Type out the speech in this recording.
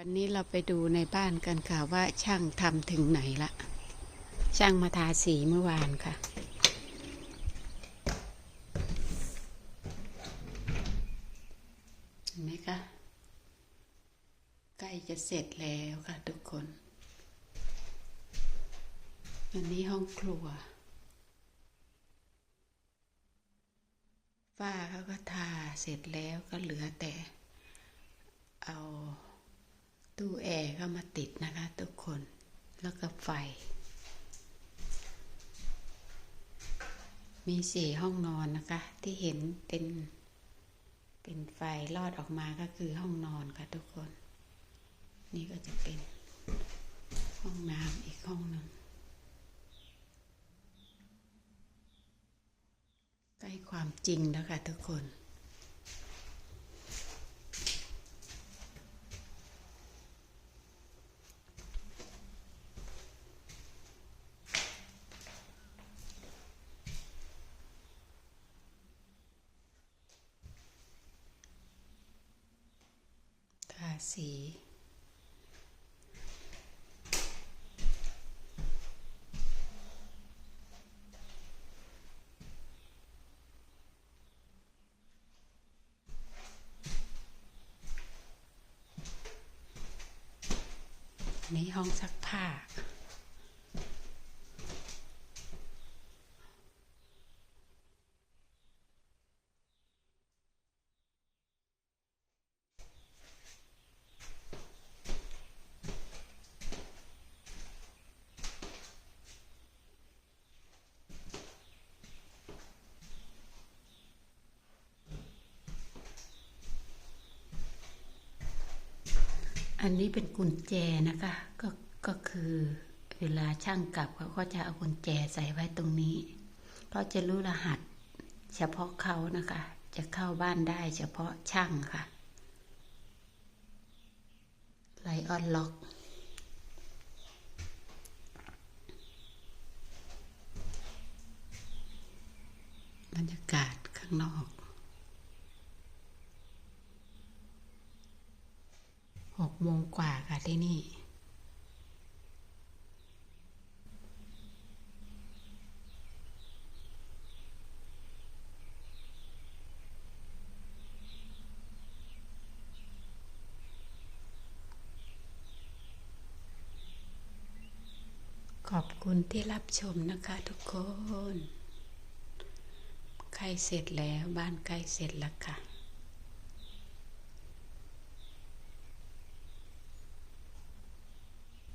วันนี้เราไปดูในบ้านกันค่ะว่าช่างทำถึงไหนละ ช่างมาทาสีเมื่อวานค่ะ เห็นไหมคะใกล้จะเสร็จแล้วค่ะทุกคนอันนี้ห้องครัวฝ้าเขาก็ทาเสร็จแล้วก็เหลือแต่เอา ตู้แอร์เข้ามาติดนะคะทุกคน แล้วก็ไฟ มีสี่ห้องนอนนะคะ ที่เห็นเป็น เป็นไฟลอดออกมาก็คือห้องนอนค่ะทุกคน นี่ก็จะเป็นห้องน้ำอีกห้องหนึ่งใกล้ความจริงแล้วค่ะทุกคน สี นี่ห้องซักผ้า อันนี้เป็นกุญแจนะคะ ก็ก็คือเวลาช่างกลับเขาก็จะเอากุญแจใส่ไว้ตรงนี้เขาจะรู้รหัส เฉพาะเขานะคะ จะเข้าบ้านได้เฉพาะช่างค่ะไลออนล็อกบรรยากาศข้างนอก หกโมงกว่าค่ะที่นี่ ขอบคุณที่รับชมนะคะทุกคน ใกล้เสร็จแล้วบ้านใกล้เสร็จแล้วค่ะ